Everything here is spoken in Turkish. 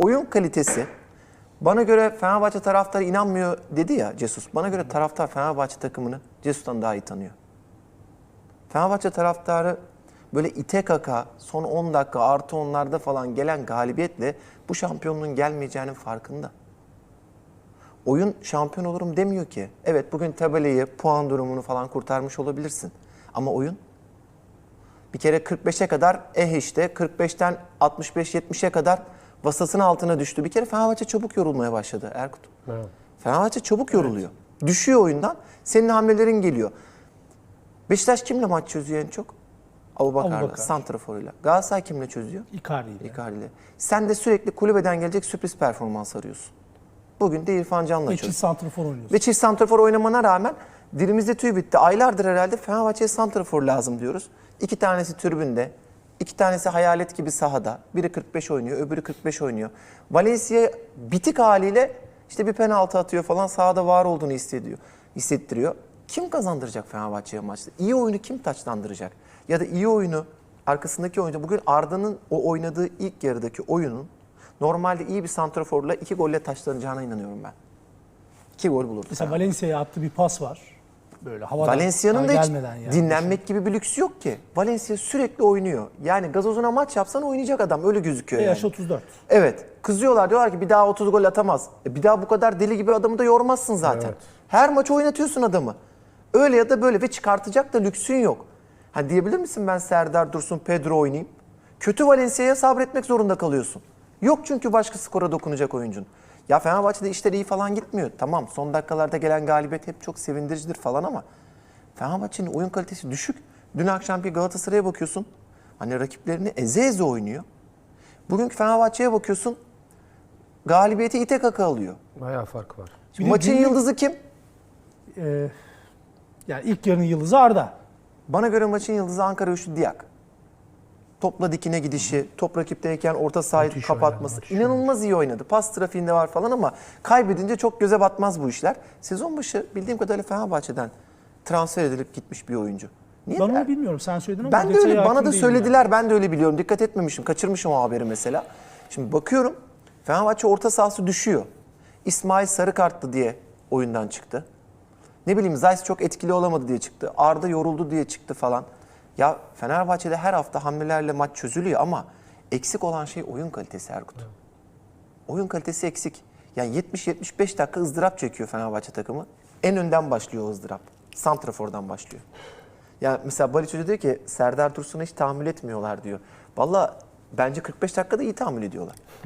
oyun kalitesi bana göre Fenerbahçe taraftarı inanmıyor dedi ya Cesus. Bana göre taraftar Fenerbahçe takımını Cesus'tan daha iyi tanıyor. Fenerbahçe taraftarı böyle ite kaka son 10 dakika artı onlarda falan gelen galibiyetle bu şampiyonluğun gelmeyeceğinin farkında. Oyun şampiyon olurum demiyor ki. Evet bugün tabelayı, puan durumunu falan kurtarmış olabilirsin. Ama oyun bir kere 45'e kadar eh işte 45'ten 65-70'e kadar vasasının altına düştü. Bir kere Fenerbahçe çabuk yorulmaya başladı Erkut. Evet. Fenerbahçe çabuk yoruluyor. Düşüyor oyundan. Senin hamlelerin geliyor. Beşiktaş kimle maç çözüyor en çok? Abubakar'la, Abubakar. Santrafor'uyla. Galatasaray kimle çözüyor? Icardi ile. Icardi'yle. Sen de sürekli kulübeden gelecek sürpriz performans arıyorsun. Bugün de İrfan Can'la Ve çözdün. çift santrafor oynuyorsun. Ve çift santrafor oynamana rağmen dilimizde tüy bitti. Aylardır herhalde Fenerbahçe'ye santrafor lazım diyoruz. İki tanesi tribünde, iki tanesi hayalet gibi sahada. Biri 45 oynuyor, öbürü 45 oynuyor. Valencia bitik haliyle işte bir penaltı atıyor falan sahada var olduğunu hissediyor, hissettiriyor. Kim kazandıracak Fenerbahçe'ye maçta? İyi oyunu kim taçlandıracak? Ya da iyi oyunu arkasındaki oyuncu bugün Arda'nın o oynadığı ilk yarıdaki oyunun normalde iyi bir santraforla iki golle taçlanacağına inanıyorum ben. İki gol bulurdu. Mesela. Valencia'ya attığı bir pas var. Böyle havadan Valencia'nın da hiç yani. dinlenmek gibi bir lüksü yok ki. Valencia sürekli oynuyor. Yani gazozuna maç yapsan oynayacak adam öyle gözüküyor Ve yani. yaş 34. Evet. Kızıyorlar diyorlar ki bir daha 30 gol atamaz. E bir daha bu kadar deli gibi adamı da yormazsın zaten. Evet. Her maç oynatıyorsun adamı. Öyle ya da böyle ve çıkartacak da lüksün yok. Ha diyebilir misin ben Serdar Dursun, Pedro oynayayım? Kötü Valencia'ya sabretmek zorunda kalıyorsun. Yok çünkü başka skora dokunacak oyuncun. Ya Fenerbahçe'de işler iyi falan gitmiyor. Tamam son dakikalarda gelen galibiyet hep çok sevindiricidir falan ama Fenerbahçe'nin oyun kalitesi düşük. Dün akşam bir Galatasaray'a bakıyorsun. Hani rakiplerini eze eze oynuyor. Bugünkü Fenerbahçe'ye bakıyorsun. Galibiyeti ite kaka alıyor. Bayağı fark var. Şimdi Bir de maçın günlük- yıldızı kim? Ee, yani ilk yarının yıldızı Arda. Bana göre maçın yıldızı Ankara Üçlü Diyak. Topla dikine gidişi, top rakipteyken orta sahayı Müthiş kapatması. oynadı, inanılmaz iyi oynadı. Pas trafiğinde var falan ama kaybedince çok göze batmaz bu işler. Sezon başı bildiğim kadarıyla Fenerbahçe'den transfer edilip gitmiş bir oyuncu. Niye? Ben onu bilmiyorum. Sen söyledin ama Ben de öyle, bana da söylediler. Ben de öyle biliyorum. Dikkat etmemişim. Kaçırmışım o haberi mesela. Şimdi bakıyorum. Fenerbahçe orta sahası düşüyor. İsmail sarı kartlı diye oyundan çıktı. Ne bileyim Zayt çok etkili olamadı diye çıktı. Arda yoruldu diye çıktı falan. Ya Fenerbahçe'de her hafta hamlelerle maç çözülüyor ama eksik olan şey oyun kalitesi Erkut. Oyun kalitesi eksik. Yani 70-75 dakika ızdırap çekiyor Fenerbahçe takımı. En önden başlıyor o ızdırap. Santrafor'dan başlıyor. Ya mesela Baliç Hoca diyor ki Serdar Dursun'a hiç tahammül etmiyorlar diyor. Valla bence 45 dakikada iyi tahammül ediyorlar.